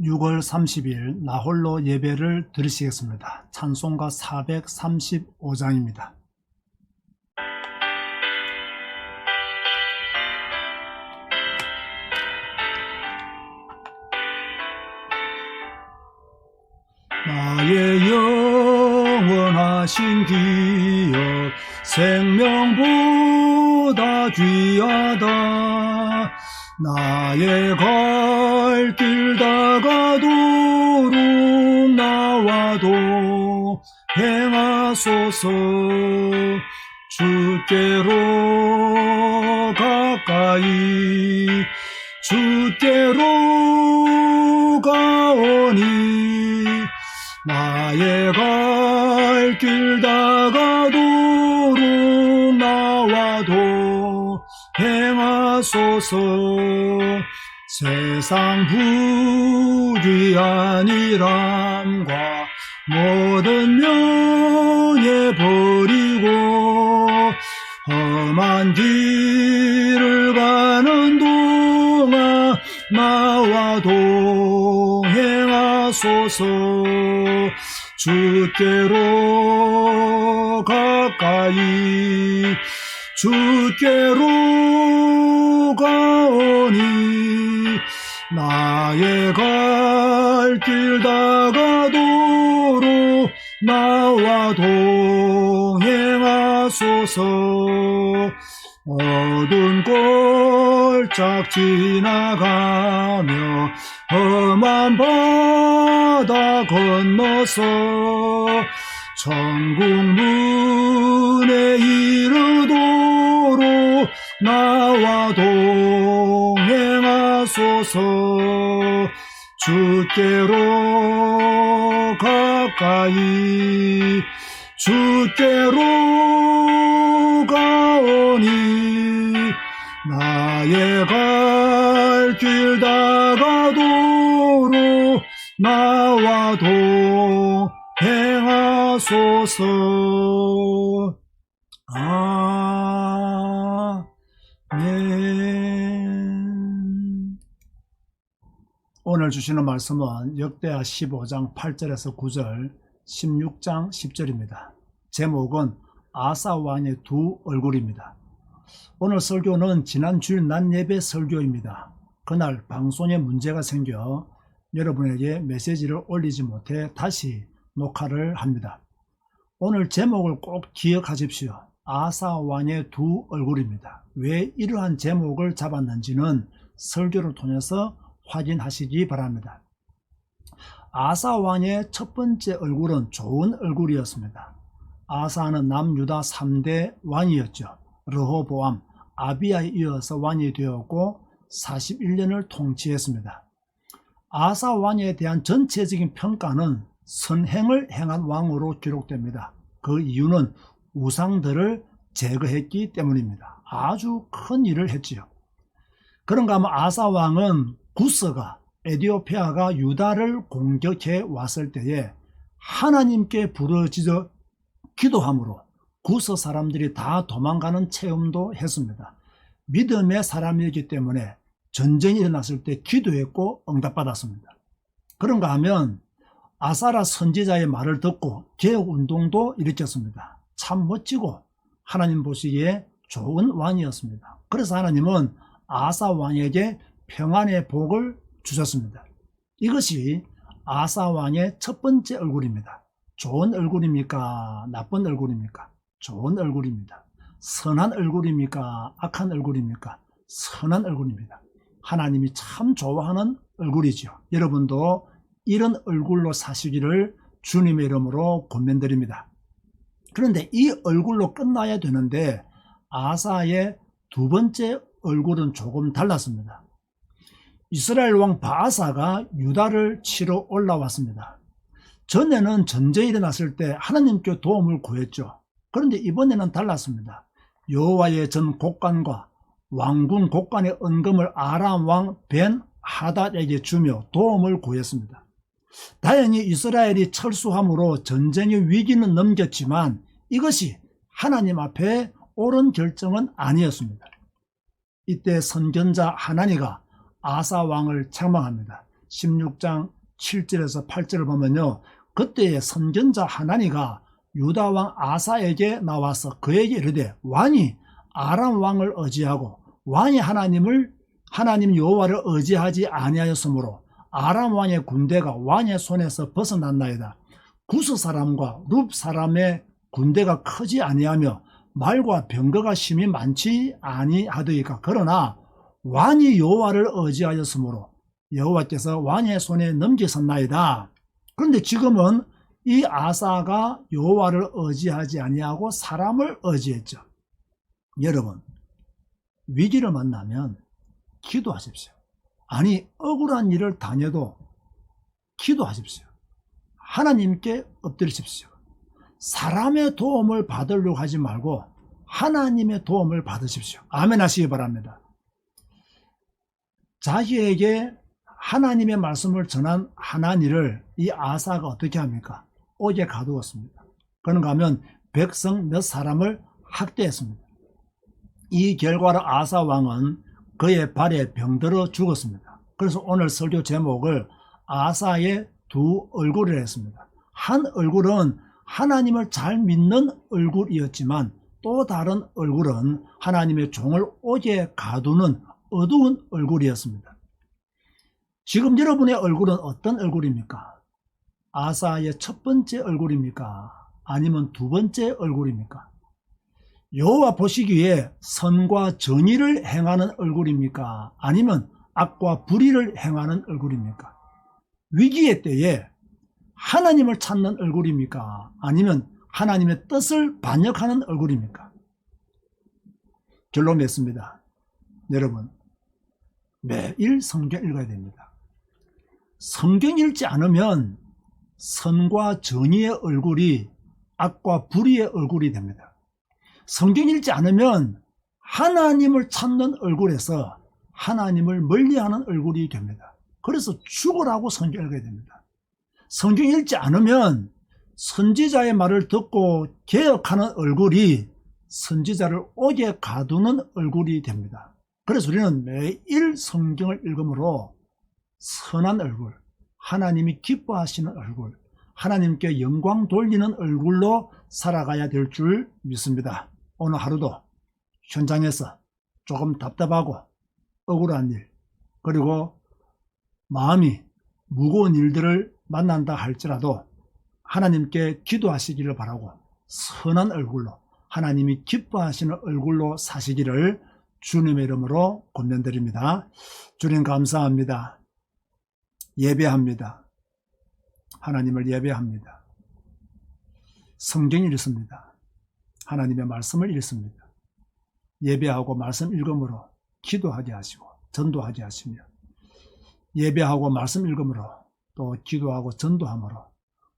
6월 30일 나홀로 예배를 드리시겠습니다. 찬송가 435장입니다. 나의 영원하신 기억 생명보다 귀하다 나의 갈길 다가도록 나와도 행하소서. 주께로 가까이 주께로 가오니 나의 갈 길 다가도록 나와도 행하소서 세상 부귀한 일함과 모든 명예 버리고 험한 길을 가는 동안 나와도 행하소서. 주께로 가까이 주께로 가오니 나의 갈 길 다가도록 나와도 행하소서. 어두운 골짝 지나가며 험한 바다 건너서 천국 문에 이르도록 나와도 행하소서 주께로 가까이 주께로 가오니 나의 갈 길 다가도록 나와도 행하소서. 아 오늘 주시는 말씀은 역대하 15장 8절에서 9절 16장 10절입니다 제목은 아사 왕의 두 얼굴입니다 오늘 설교는 지난 주일 낮 예배 설교입니다 그날 방송에 문제가 생겨 여러분에게 메시지를 올리지 못해 다시 녹화를 합니다. 오늘 제목을 꼭 기억하십시오. 아사 왕의 두 얼굴입니다. 왜 이러한 제목을 잡았는지는 설교를 통해서 확인하시기 바랍니다. 아사 왕의 첫 번째 얼굴은 좋은 얼굴이었습니다. 아사는 남유다 3대 왕이었죠. 르호보암, 아비야에 이어서 왕이 되었고 41년을 통치했습니다. 아사 왕에 대한 전체적인 평가는 선행을 행한 왕으로 기록됩니다. 그 이유는 우상들을 제거했기 때문입니다. 아주 큰 일을 했지요. 그런가 하면 아사 왕은 구스가 에디오피아가 유다를 공격해 왔을 때에 하나님께 부르짖어 기도함으로 구스 사람들이 다 도망가는 체험도 했습니다. 믿음의 사람이기 때문에 전쟁이 일어났을 때 기도했고 응답받았습니다. 그런가 하면 아사라 선지자의 말을 듣고 개혁운동도 일으켰습니다. 참 멋지고 하나님 보시기에 좋은 왕이었습니다. 그래서 하나님은 아사 왕에게 평안의 복을 주셨습니다. 이것이 아사 왕의 첫 번째 얼굴입니다. 좋은 얼굴입니까? 나쁜 얼굴입니까? 좋은 얼굴입니다. 선한 얼굴입니까? 악한 얼굴입니까? 선한 얼굴입니다. 하나님이 참 좋아하는 얼굴이죠. 여러분도 이런 얼굴로 사시기를 주님의 이름으로 권면드립니다. 그런데 이 얼굴로 끝나야 되는데 아사의 두 번째 얼굴은 조금 달랐습니다. 이스라엘 왕 바사가 유다를 치러 올라왔습니다. 전에는 전쟁이 일어났을 때 하나님께 도움을 구했죠. 그런데 이번에는 달랐습니다. 여호와의 전 곡간과 왕군 곡간의 은금을 아람 왕 벤 하닷에게 주며 도움을 구했습니다. 다행히 이스라엘이 철수함으로 전쟁의 위기는 넘겼지만 이것이 하나님 앞에 옳은 결정은 아니었습니다. 이때 선견자 하나니가 아사 왕을 책망합니다. 16장 7절에서 8절을 보면요. 그때의 선견자 하나니가 유다 왕 아사에게 나와서 그에게 이르되 왕이 아람 왕을 의지하고 왕이 하나님을 하나님 여호와를 의지하지 아니하였으므로 아람 왕의 군대가 왕의 손에서 벗어났나이다. 구스 사람과 룹 사람의 군대가 크지 아니하며 말과 병거가 심히 많지 아니하더이까 그러나 왕이 여호와를 의지하였으므로 여호와께서 왕의 손에 넘기셨나이다. 그런데 지금은 이 아사가 여호와를 의지하지 아니하고 사람을 의지했죠. 여러분 위기를 만나면 기도하십시오. 아니 억울한 일을 당해도 기도하십시오. 하나님께 엎드리십시오. 사람의 도움을 받으려고 하지 말고 하나님의 도움을 받으십시오. 아멘 하시기 바랍니다. 자기에게 하나님의 말씀을 전한 하나니를 이 아사가 어떻게 합니까? 옥에 가두었습니다. 그런가 하면 백성 몇 사람을 학대했습니다. 이 결과로 아사 왕은 그의 발에 병들어 죽었습니다. 그래서 오늘 설교 제목을 아사의 두 얼굴을 했습니다. 한 얼굴은 하나님을 잘 믿는 얼굴이었지만 또 다른 얼굴은 하나님의 종을 옥에 가두는 어두운 얼굴이었습니다. 지금 여러분의 얼굴은 어떤 얼굴입니까? 아사의 첫 번째 얼굴입니까? 아니면 두 번째 얼굴입니까? 여호와 보시기에 선과 정의를 행하는 얼굴입니까? 아니면 악과 불의를 행하는 얼굴입니까? 위기의 때에 하나님을 찾는 얼굴입니까? 아니면 하나님의 뜻을 반역하는 얼굴입니까? 결론 맺습니다. 여러분, 매일 성경 읽어야 됩니다. 성경 읽지 않으면 선과 정의의 얼굴이 악과 불의의 얼굴이 됩니다. 성경 읽지 않으면 하나님을 찾는 얼굴에서 하나님을 멀리하는 얼굴이 됩니다. 그래서 죽으라고 성경 읽어야 됩니다. 성경 읽지 않으면 선지자의 말을 듣고 개혁하는 얼굴이 선지자를 옥에 가두는 얼굴이 됩니다. 그래서 우리는 매일 성경을 읽으므로 선한 얼굴, 하나님이 기뻐하시는 얼굴, 하나님께 영광 돌리는 얼굴로 살아가야 될 줄 믿습니다. 오늘 하루도 현장에서 조금 답답하고 억울한 일, 그리고 마음이 무거운 일들을 만난다 할지라도 하나님께 기도하시기를 바라고 선한 얼굴로 하나님이 기뻐하시는 얼굴로 사시기를 주님의 이름으로 권면드립니다. 주님 감사합니다. 예배합니다. 하나님을 예배합니다. 성경 읽습니다. 하나님의 말씀을 읽습니다. 예배하고 말씀 읽음으로 기도하게 하시고 전도하게 하시며 예배하고 말씀 읽음으로 또 기도하고 전도함으로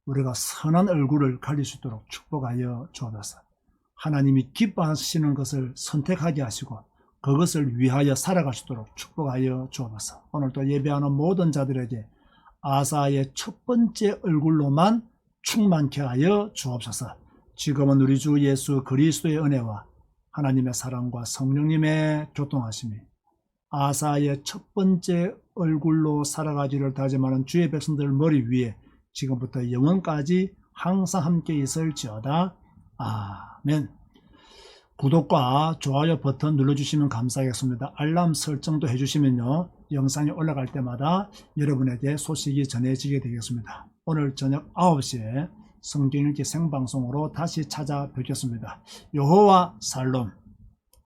우리가 선한 얼굴을 가릴 수 있도록 축복하여 주옵소서. 하나님이 기뻐하시는 것을 선택하게 하시고 그것을 위하여 살아갈 수 있도록 축복하여 주옵소서. 오늘도 예배하는 모든 자들에게 아사의 첫 번째 얼굴로만 충만케 하여 주옵소서. 지금은 우리 주 예수 그리스도의 은혜와 하나님의 사랑과 성령님의 교통하심이 아사의 첫 번째 얼굴로 살아가기를 다짐하는 주의 백성들 머리 위에 지금부터 영원까지 항상 함께 있을지어다. 아멘. 구독과 좋아요 버튼 눌러주시면 감사하겠습니다. 알람 설정도 해주시면요. 영상이 올라갈 때마다 여러분에게 소식이 전해지게 되겠습니다. 오늘 저녁 9시에 성경읽기 생방송으로 다시 찾아뵙겠습니다. 여호와 살롬